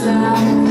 sound.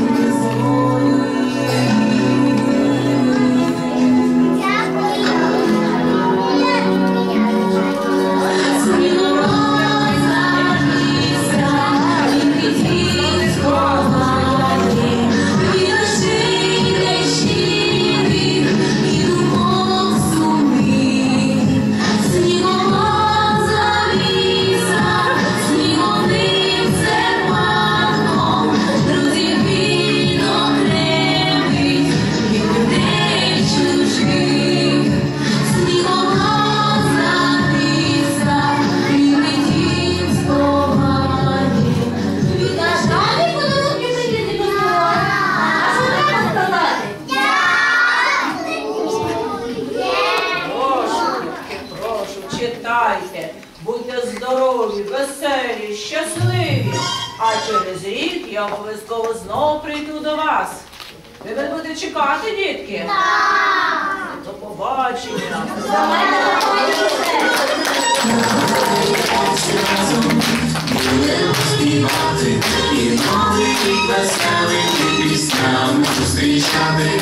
Здорові, веселі, щасливі. А через рік я обов'язково знов прийду до вас. Ви мене будете чекати, дітки? Так! До побачення. співати, і новий рік веселий і піснями зустрічати,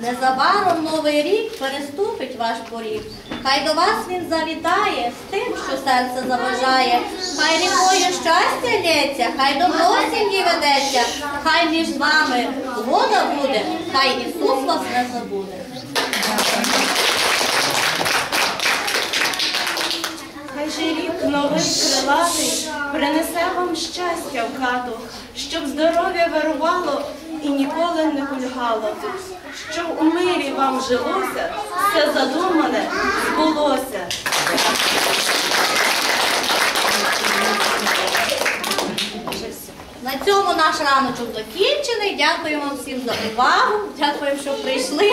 Незабаром новий рік переступить ваш поріг. Хай до вас він завітає з тим, що серце заважає. Хай рікою щастя лється, хай добро сім'ї ведеться, хай між вами згода буде, хай Ісус вас не забуде. Хай же рік новий крилатий принесе вам щастя в хату, щоб здоров'я вирувало і ніколи не кульгало, щоб у мирі вам жилося, все задумане збулося. На цьому наш раночок закінчений. Дякуємо всім за увагу. Дякуємо, що прийшли.